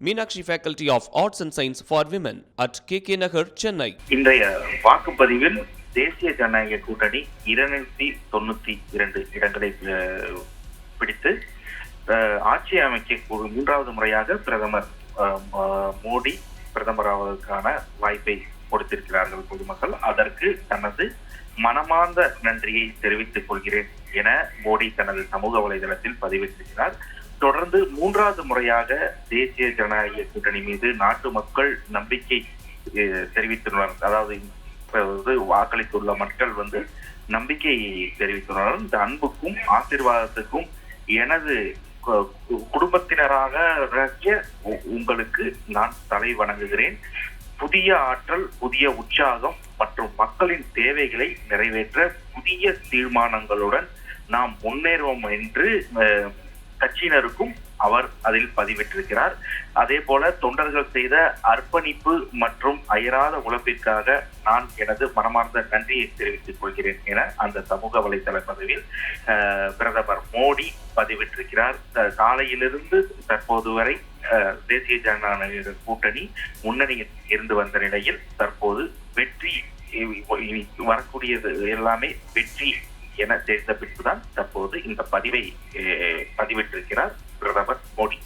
Meenakshi faculty of arts and science for women at K K Nagar Chennai இன்றைய வாக்குப்பதிவில் தேசிய ஜனநாயக கூட்டணி இருநூத்தி தொண்ணூத்தி இரண்டு இடங்களை பிடித்து அஹ், ஆட்சி அமைக்க மூன்றாவது முறையாக பிரதமர் அஹ், மோடி பிரதமராவதற்கான வாய்ப்பை கொடுத்திருக்கிறார்கள் பொதுமக்கள். அதற்கு தனது மனமார்ந்த நன்றியை தெரிவித்துக் கொள்கிறேன் என மோடி தனது சமூக வலைதளத்தில் பதிவிட்டிருக்கிறார். தொடர்ந்து மூன்றாவது முறையாக தேசிய ஜனநாயக கூட்டணி மீது நாட்டு மக்கள் நம்பிக்கை தெரிவித்துள்ளனர். அதாவது வந்து வாக்களித்துள்ள மக்கள் வந்து நம்பிக்கை தெரிவித்துள்ளனர். இந்த அன்புக்கும் ஆசீர்வாதத்துக்கும் எனது கு- கு- குடும்பத்தினராக உ- உங்களுக்கு நான் தலை வணங்குகிறேன். புதிய ஆற்றல் புதிய உற்சாகம் மற்றும் மக்களின் தேவைகளை நிறைவேற்ற புதிய தீர்மானங்களுடன் நாம் முன்னேறுவோம் என்று கட்சியினருக்கும் அவர் அதில் பதிவிட்டிருக்கிறார். அதே போல தொண்டர்கள் செய்த அர்ப்பணிப்பு மற்றும் அயராத உழைப்பிற்காக நான் எனது மனமார்ந்த நன்றியை தெரிவித்துக் கொள்கிறேன் என அந்த சமூக வலைதள பதிவில் பிரதமர் மோடி பதிவிட்டிருக்கிறார். காலையிலிருந்து தற்போது வரை தேசிய ஜனநாயக கூட்டணி முன்னணியில் இருந்து வந்த நிலையில் தற்போது வெற்றி இ- வரக்கூடியது எல்லாமே வெற்றி என தெரிந்த பின்புதான் தற்போது இந்த பதிவை பதிவிட்டிருக்கிறார் பிரதமர் மோடி.